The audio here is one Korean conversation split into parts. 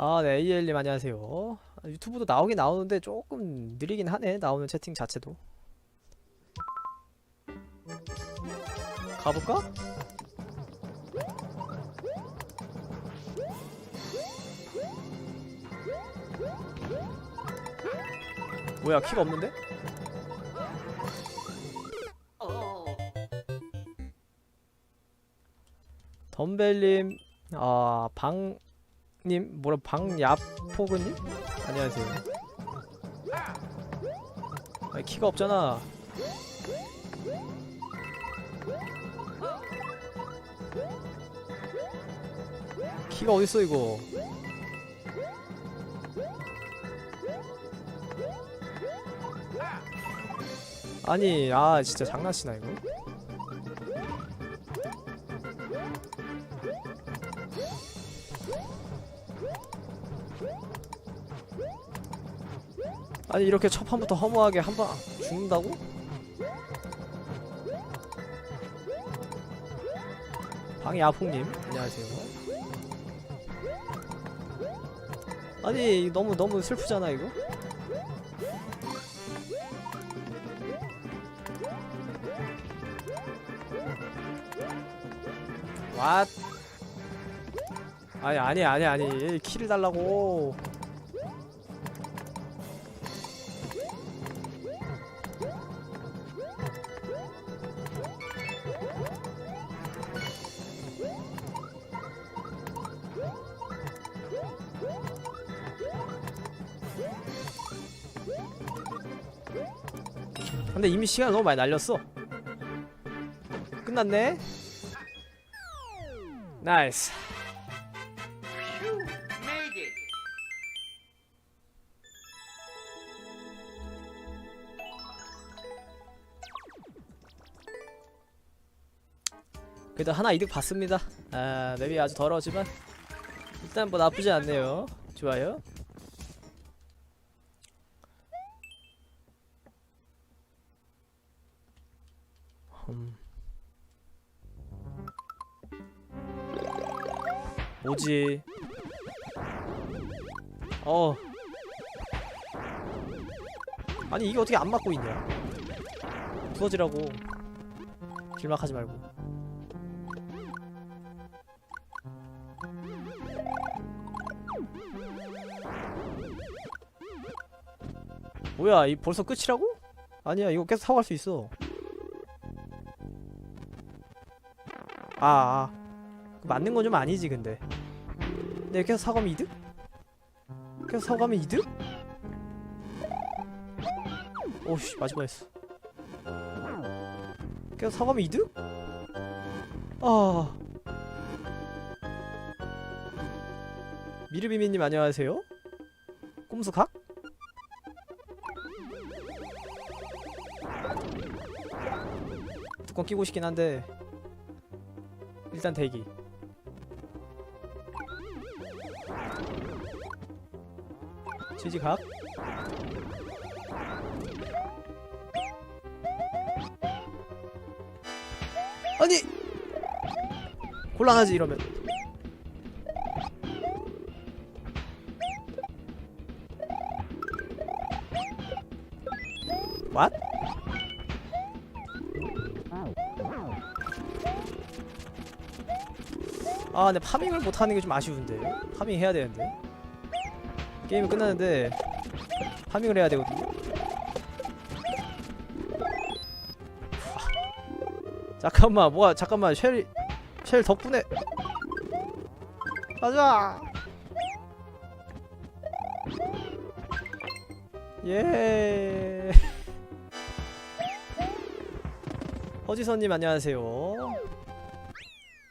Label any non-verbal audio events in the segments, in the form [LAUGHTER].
아, 네, AL님 안녕하세요. 아, 유튜브도 나오긴 나오는데 조금 느리긴 하네, 나오는 채팅 자체도. 가볼까? 뭐야, 키가 없는데? 덤벨님, 아, 방 님, 뭐라, 방야포그님? 안녕하세요. 아니, 키가 없잖아. 키가 어딨어, 이거. 아니, 아, 진짜 장난치나, 이거? 아니 이렇게 첫 판부터 허무하게 한번 죽는다고? 방이 아풍님 안녕하세요. 아니 너무 너무 슬프잖아 이거. 왓? 아니 아니 아니 아니 키를 달라고. 근데 이미 시간 너무 많이 날렸어. 끝났네. 나이스. 그래도 하나 이득 봤습니다. 아, 맵이 아주 더러우지만 일단 뭐 나쁘지 않네요. 좋아요. 뭐지? 어. 아니 이게 어떻게 안 맞고 있냐? 부서지라고. 길막하지 말고. 뭐야 이 벌써 끝이라고? 아니야 이거 계속 갈수 있어 아, 아. 맞는 건 좀 아니지 근데 근데 계속 사고 가면 이득? 계속 사고 가면 이득? 오씨 마지막 했어 계속 사고 가면 이득? 아 미르비미님 안녕하세요 꼼수 각? 뚜껑 끼고 싶긴 한데 일단 대기 취지각. 아니! 곤란하지 이러면. What? 아 근데 파밍을 못하는 게 좀 아쉬운데. 파밍 해야 되는데 게임이 끝나는데 파밍을 해야 되거든요. 아, 잠깐만 뭐야 잠깐만 쉘, 쉘 덕분에. 가자! 예. [LAUGHS] 허지선님 안녕하세요.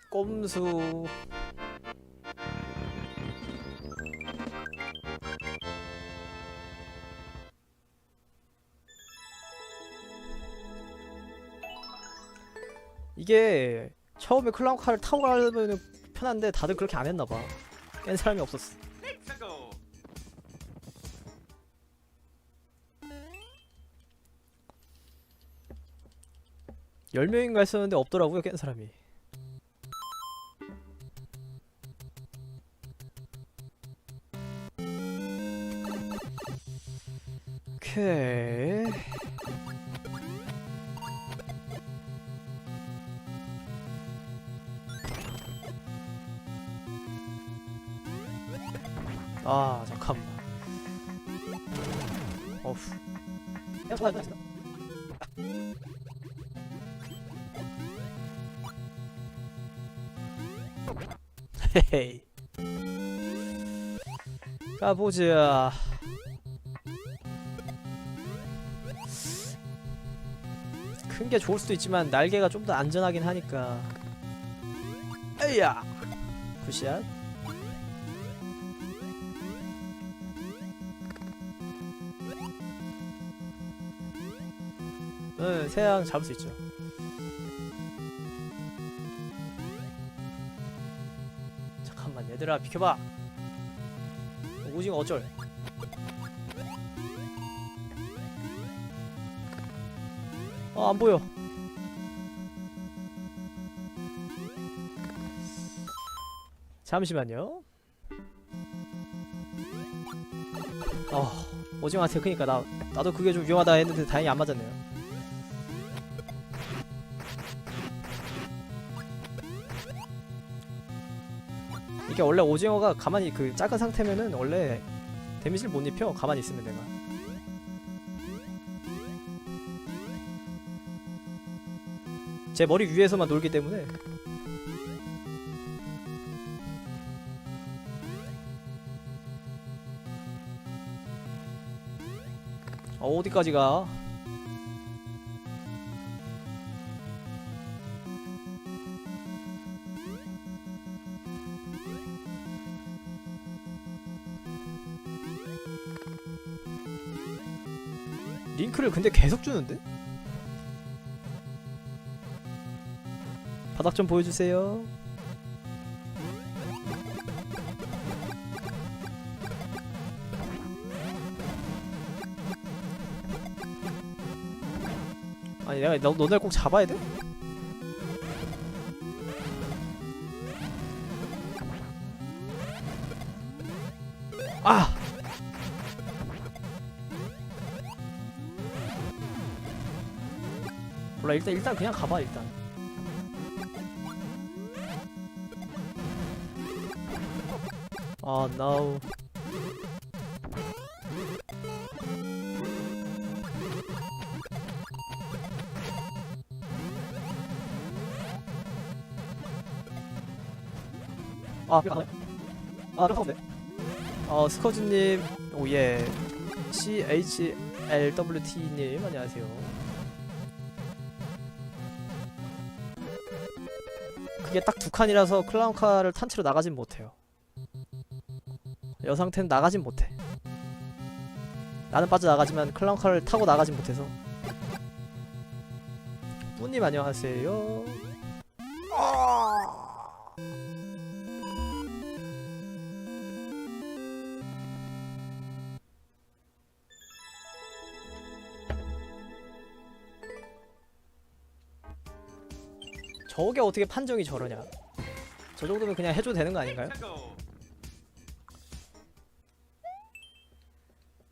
꼼수 이게 처음에 클라우카를 타고 가려면 편한데 다들 그렇게 안 했나봐. 깬 사람이 없었어. 10명인가 했었는데 없더라고요 깬 사람이. 오케이. 아 잠깐만. 어후. 헤헤이. 가보자. 큰 게 좋을 수도 있지만 날개가 좀 더 안전하긴 하니까. 에이야. 굿샷. 응, 새양 잡을 수 있죠. 잠깐만, 얘들아, 비켜봐. 오징어 어쩔? 아, 안 보여. 잠시만요. 어, 오징어한테 크니까 나 나도 그게 좀 위험하다 했는데 다행히 안 맞았네요. 이게 원래 오징어가 가만히 그 작은 상태면은 원래 데미지를 못 입혀. 가만히 있으면 내가. 제 머리 위에서만 놀기 때문에. 어, 어디까지 가? 링크를 근데 계속 주는데? 바닥 좀 보여주세요. 아니 내가 너, 너네 꼭 잡아야 돼? 일단 일단 그냥 가봐 일단 아 no 아, 아, 네. 어, 스커즈님, 오예, CHLWT님, 안녕하세요. 그게 딱 두 칸이라서 클라운카를 탄 채로 나가진 못해요. 여 상태는 나가진 못해. 나는 빠져나가지만 클라운카를 타고 나가진 못해서. 뿌님 안녕하세요. 저게 어떻게 판정이 저러냐? 저 정도면 그냥 해줘도 되는 거 아닌가요?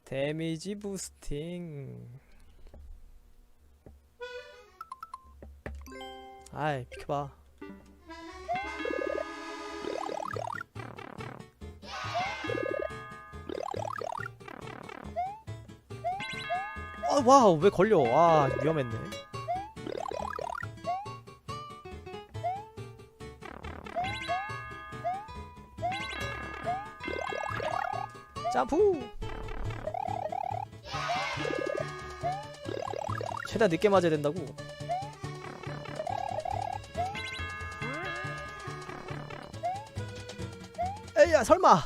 데미지 부스팅. 아이 비켜봐. 아 와우 왜 걸려? 와 위험했네. 점프! 최대한 늦게 맞아야 된다고. 에이야 설마.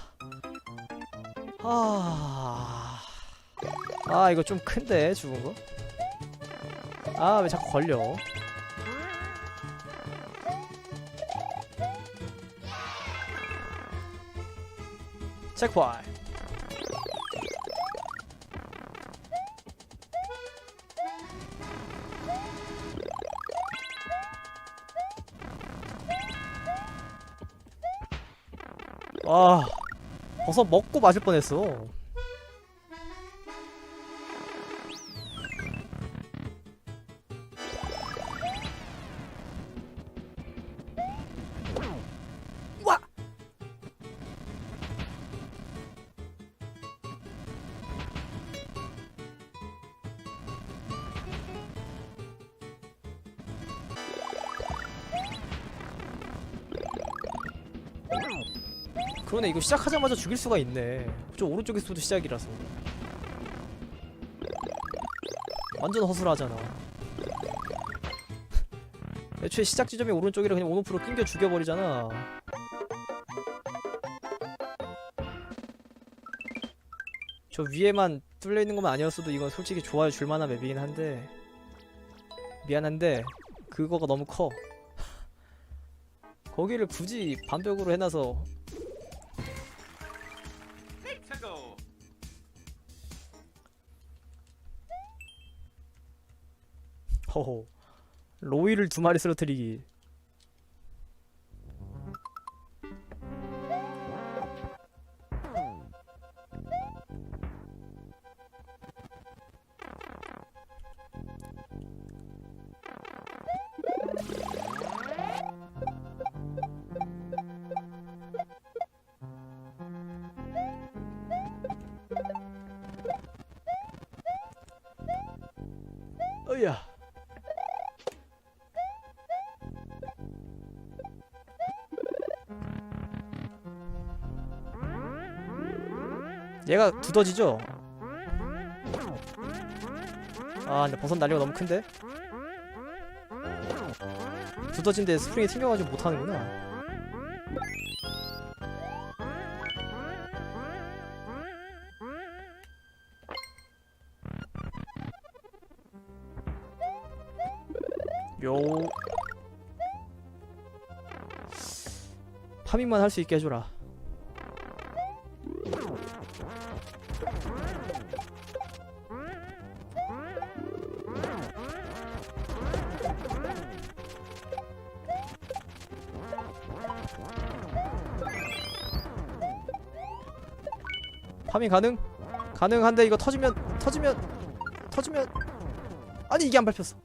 아, 아 이거 좀 큰데 죽은 거. 아 왜 자꾸 걸려? 체크포인트. 아 버섯 먹고 맞을 뻔했어 그러네 이거 시작하자마자 죽일 수가 있네. 저 오른쪽에서도 시작이라서. 완전 허술하잖아. 애초에 시작 지점이 오른쪽이라 그냥 온오프로 낑겨 죽여버리잖아. 저 위에만 뚫려 있는 것만 아니었어도 이건 솔직히 좋아요 줄 만한 맵이긴 한데. 미안한데 그거가 너무 커. 거기를 굳이 반벽으로 해놔서 허허 로이를 두 마리 쓰러뜨리기 얘가 두더지죠? 아 근데 버섯 날리가 너무 큰데? 두더진데 스프링이 튕겨가지고 못하는구나 요 파밍만 할 수 있게 해줘라 파밍 가능? 가능한데 이거 터지면 터지면 터지면. 아니 이게 안 밟혔어.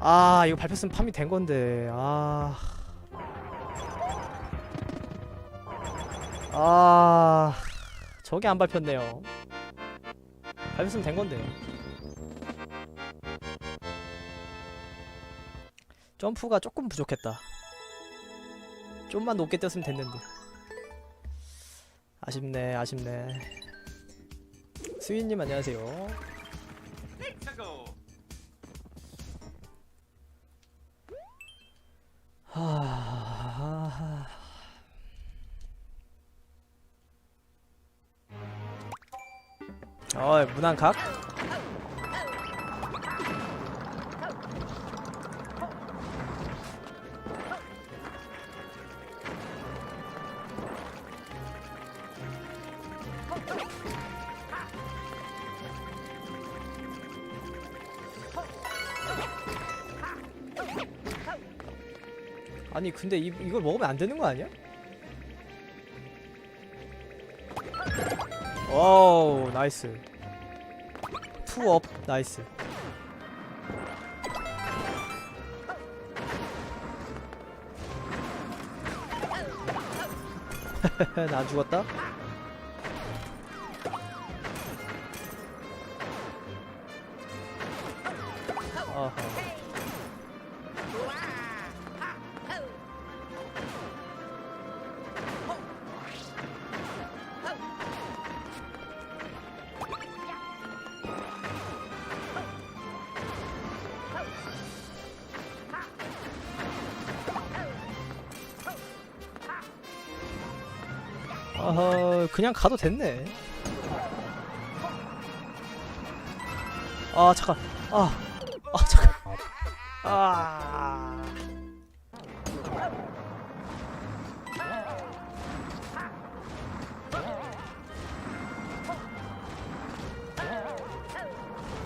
아 이거 밟혔으면 파밍 된 건데. 아. 아. 저게 안 밟혔네요. 밟혔으면 된 건데. 점프가 조금 부족했다. 좀만 높게 뛰었으면 됐는데 아쉽네 아쉽네. 수인님 안녕하세요. 하... 어, 문안각? 아니 근데 이, 이걸 먹으면 안 되는 거 아니야? 와우 나이스 투업 나이스 [LAUGHS] 나안 죽었다? 아하 그냥 가도 됐네. 아 잠깐. 아, 아 잠깐. 아.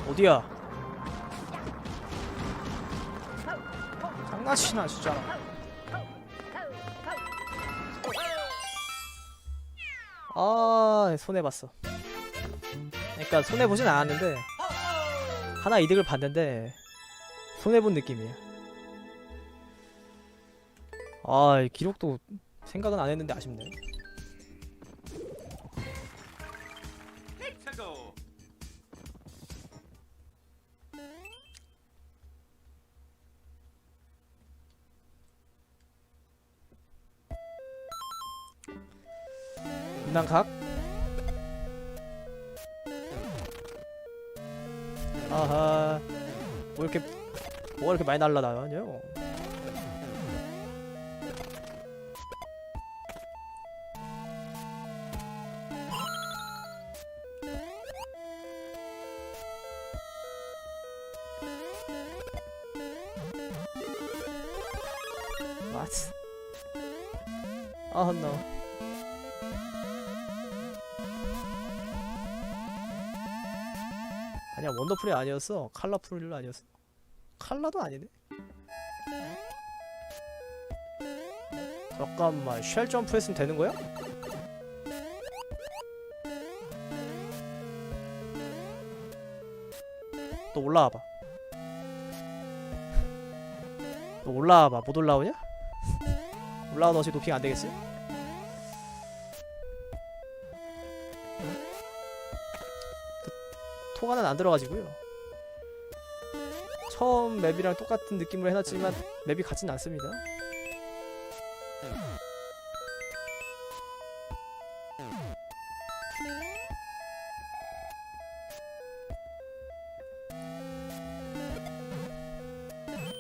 어디야? 장난치나 진짜 아 손해봤어. 그러니까 손해보진 않았는데 하나 이득을 봤는데 손해본 느낌이야 아이 기록도 생각은 안 했는데 아쉽네. 분당각 아하 뭐 이렇게 뭐가 이렇게 많이 날라다녀 What? 원더풀이 아니었어 칼라풀 아니었어 칼라도 아니네 잠깐만 쉘 점프 했으면 되는 거야? 또 올라와봐 또 올라와봐 못 올라오냐? 올라와 너 지금 도핑 안 되겠어? 토가는 안 들어가지고요. 처음 맵이랑 똑같은 느낌으로 해놨지만 맵이 같진 않습니다.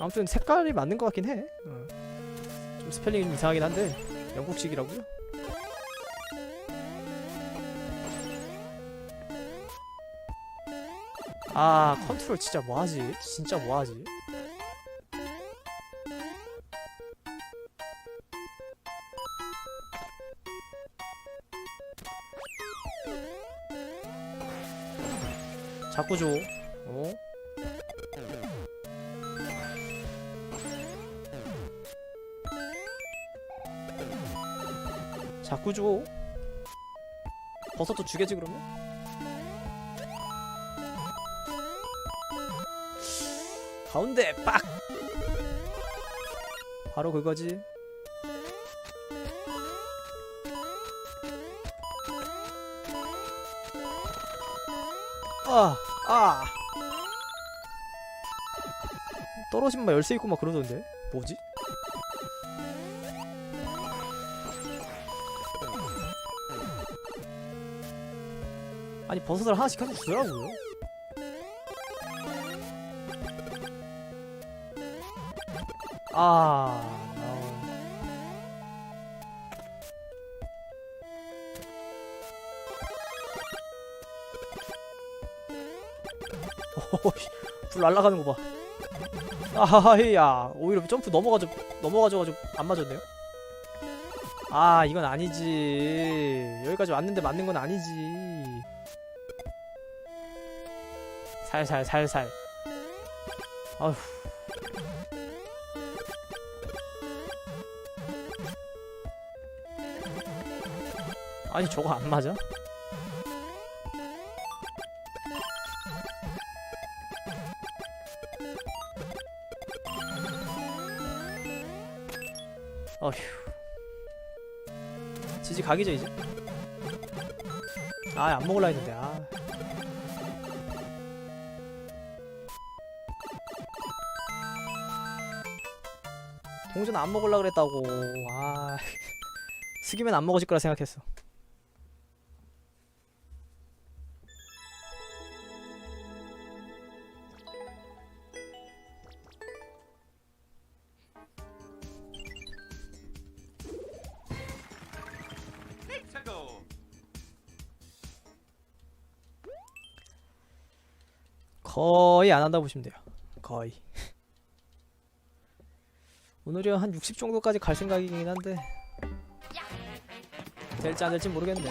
아무튼 색깔이 맞는 것 같긴 해. 어. 좀 스펠링이 좀 이상하긴 한데 영국식이라고요? 아 컨트롤 진짜 뭐하지? 진짜 뭐하지? 자꾸 줘. 어? 자꾸 줘. 버섯도 주겠지 그러면? 가운데 빡. 바로 그거지. 아, 아. 떨어지면 막 열쇠 있고 막 그러던데. 뭐지? 아니 버섯을 하나씩 계속 주더라고요. 아, no. 불 날아가는 거 봐. 아하야, 오히려 점프 넘어가져 넘어가져가지고 안 맞았네요. 아, 이건 아니지. 여기까지 왔는데 맞는 건 아니지. 살살 살살. 아휴. 아니 저거 안 맞아? 어휴. 지지 각이죠 이제 아 안 먹을라 했는데 아. 동전 안 먹을라 그랬다고. 아 [LAUGHS] 숙이면 안 먹어질 거라 생각했어 안 한다 보시면 돼요. 거의. [LAUGHS] 오늘은 한 60 정도까지 갈 생각이긴 한데 될지 안 될지 모르겠네.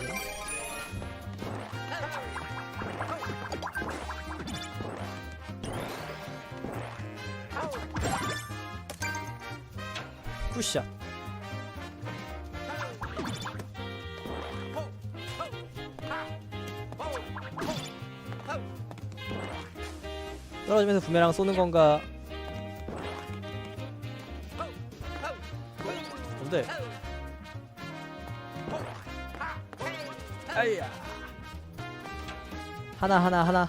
푸샷. 떨어지면서 부메랑 쏘는 건가? 뭔데? 아이야. 하나 하나 하나.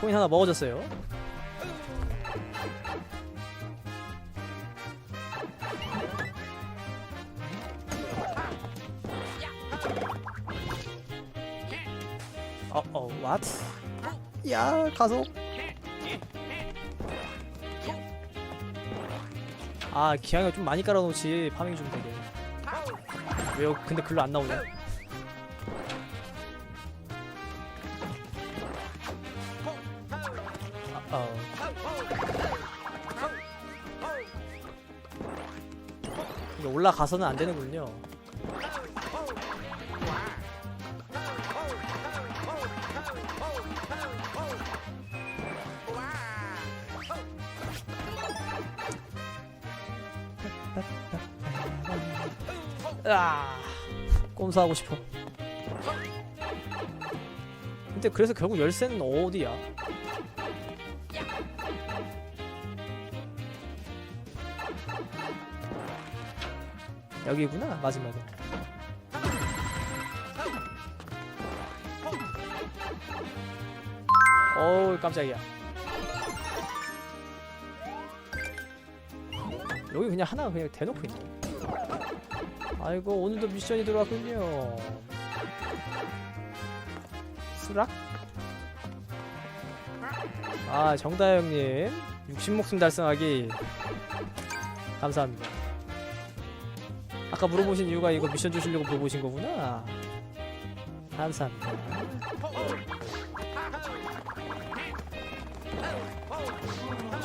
코인 하나 먹어줬어요. 어, 어, what? 야, 가속. 아, 기왕이 좀 많이 깔아놓지 파밍 좀 되게. 왜요? 근데 글로 안 나오네. 아, 어. 이게 올라가서는 안 되는군요. 꼼수하고 싶어. 근데 그래서 결국 열쇠는 어디야? 여기구나 마지막에. 어우 깜짝이야. 여기 그냥 하나 그냥 대놓고 있네. 아이고 오늘도 미션이 들어왔군요. 수락? 아 정다영님 60목숨 달성하기 감사합니다. 아까 물어보신 이유가 이거 미션 주시려고 물어보신 거구나. 감사합니다.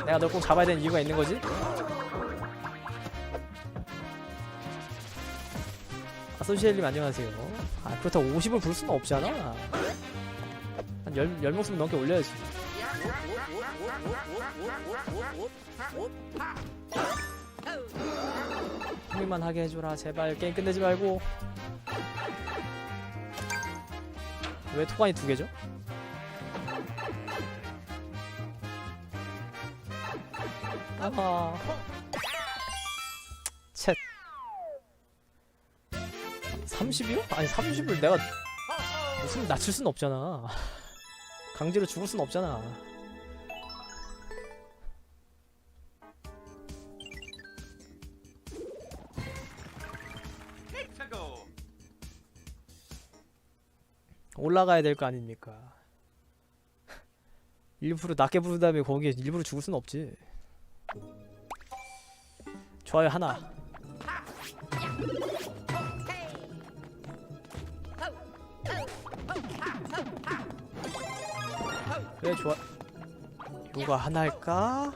내가 널 꼭 잡아야 되는 이유가 있는 거지? 아 소시엘님 안녕하세요. 아 그렇다고 50을 부를 수는 없잖아. 한 10, 10목숨 넘게 올려야지. 흥미만 하게 해줘라 제발 게임 끝내지 말고 왜 토관이 두 개죠? 아하 30이요? 아니 30을 내가 무슨 낮출 순 없잖아. [LAUGHS] 강제로 죽을 순 없잖아. 올라가야 될 거 아닙니까? [LAUGHS] 일부러 낮게 부른 다음에 거기에 일부러 죽을 순 없지. 좋아요 하나 왜 좋아. 누가 하나일까?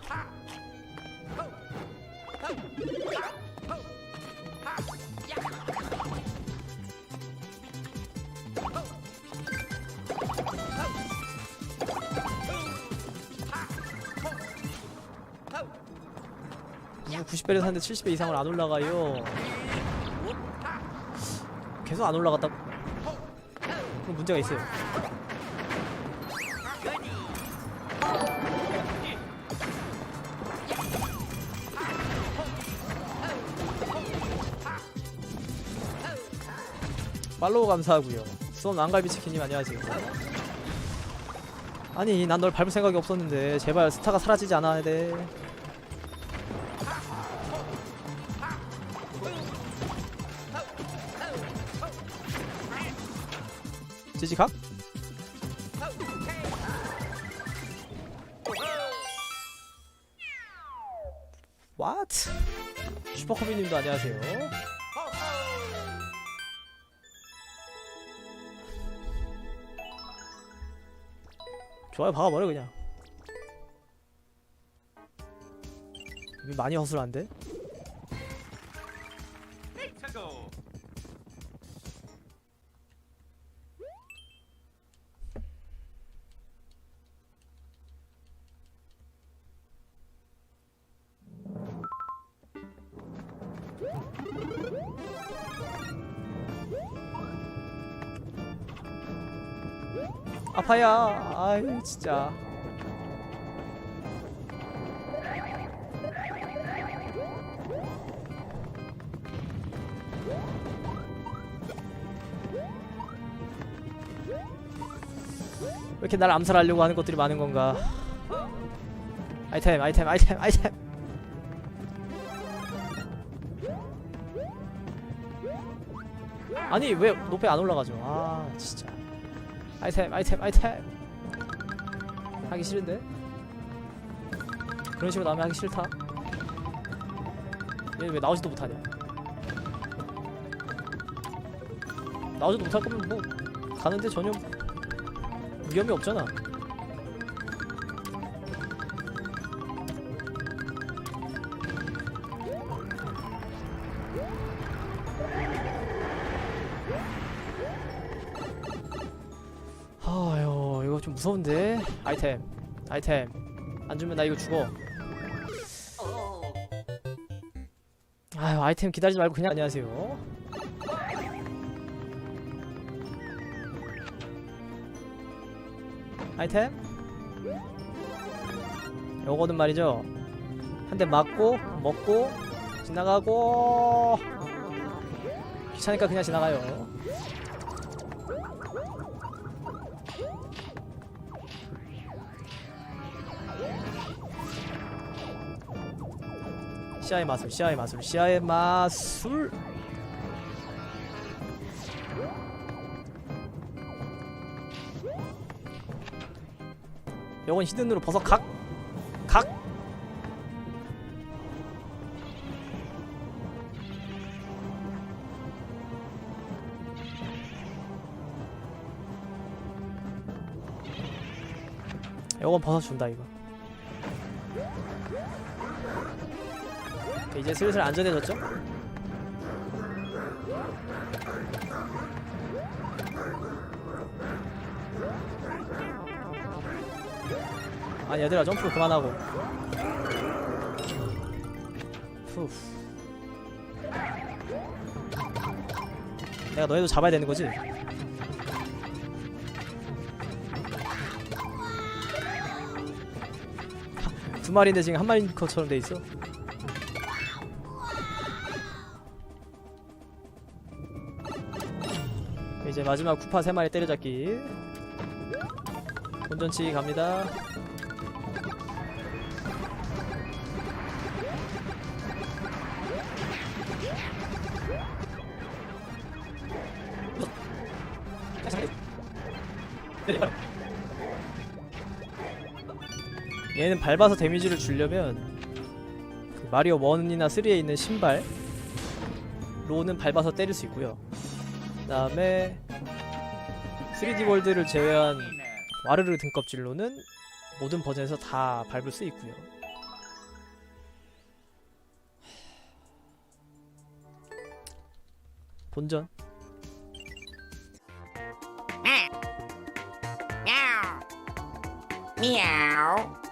누구 90배를 샀는데 70배 이상을 안 올라가요. 계속 안 올라갔다. 문제가 있어요 팔로우 감사하고요 수원 왕갈비 치킨님 안녕하세요 아니 난 널 밟을 생각이 없었는데 제발 스타가 사라지지 않아야 돼 지지각? What? 슈퍼커비님도 안녕하세요. 좋아요 박아버려 그냥. 많이 허술한데? 아파야. 아이 진짜. 왜 이렇게 날 암살하려고 하는 것들이 많은 건가 아이템 아이템 아이템 아이템 아니 왜 높이 안 올라가죠 아 진짜 아이템 아이템 아이템. 하기 싫은데? 그런 식으로 나오면 하기 싫다. 얘 왜 나오지도 못하냐? 나오지도 못할 거면 뭐 가는데 전혀 위험이 없잖아 무서운데? 아이템 아이템. 안 주면 나 이거 죽어. 아유 아이템 기다리지 말고 그냥 안녕하세요. 아이템? 요거는 말이죠. 한 대 맞고 먹고 지나가고. 귀찮으니까 그냥 지나가요 시야의 마술 시야의 마술 시야의 마술 요건 히든으로 벗어 각! 각! 요건 벗어준다 이거 오케이, 이제 슬슬 안전해졌죠? 아니 얘들아 점프 그만하고 후 내가 너희도 잡아야 되는 거지? 두 마리인데 지금 한 마리인 것처럼 돼 있어. 이제 마지막 쿠파 세 마리 때려잡기. 본전치 갑니다. 얘는 밟아서 데미지를 주려면 그 마리오 1이나 3에 있는 신발 로는 밟아서 때릴 수 있고요. 그다음에 3D 월드를 제외한 와르르 등껍질로는 모든 버전에서 다 밟을 수 있고요. 본전 Meow.